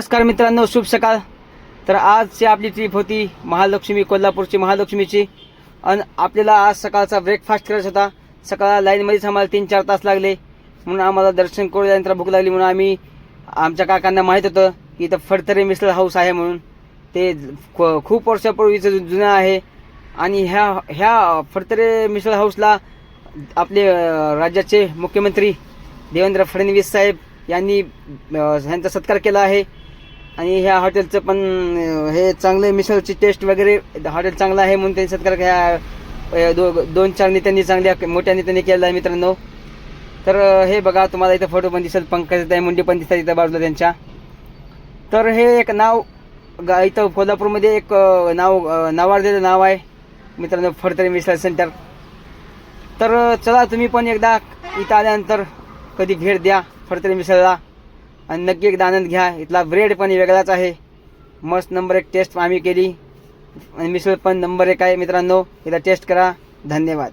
नमस्कार मित्रांनो शुभ सकाळ. तर आजची आपली ट्रीप होती महालक्ष्मी कोल्हापूरची महालक्ष्मीची. आणि आपल्याला आज सकाळचा ब्रेकफास्ट करायचा होता. सकाळ लाईनमध्येच आम्हाला तीन चार तास लागले. म्हणून आम्हाला दर्शन करूनंतर भूक लागली म्हणून आम्ही आमच्या काकांना माहीत होतं की इथं फडतरे मिसळ हाऊस आहे म्हणून. ते ख- खूप वर्षापूर्वीचं जुनं आहे. आणि ह्या ह्या फडतरे मिसळ हाऊसला आपले राज्याचे मुख्यमंत्री देवेंद्र फडणवीस साहेब यांनी ह्यांचा सत्कार केला आहे. आणि ह्या हॉटेलचं पण हे चांगलं मिसळची टेस्ट वगैरे हॉटेल चांगलं आहे म्हणून त्यांनी सत्कार ह्या दो दोन चार नेत्यांनी चांगल्या मोठ्या नेत्यांनी केलेला आहे मित्रांनो. तर हे बघा तुम्हाला इथं फोटो पण दिसत पंकज मुंडे पण दिसतात इथं बाजूला त्यांच्या. तर हे एक नाव गा इथं कोल्हापूरमध्ये एक नाव अं, नावाजलेलं नाव आहे. मित्रांनो फडतरे मिसळ सेंटर तर चला तुम्ही पण एकदा इथं आल्यानंतर कधी भेट द्या फडतरे मिसळला. आणि नक्की एकदा आनंद घ्या. इथला ब्रेड पण वेगळाच आहे. मस्त नंबर एक टेस्ट आम्ही केली. आणि मिसळ पण नंबर एक आहे मित्रांनो. इथं टेस्ट करा. धन्यवाद.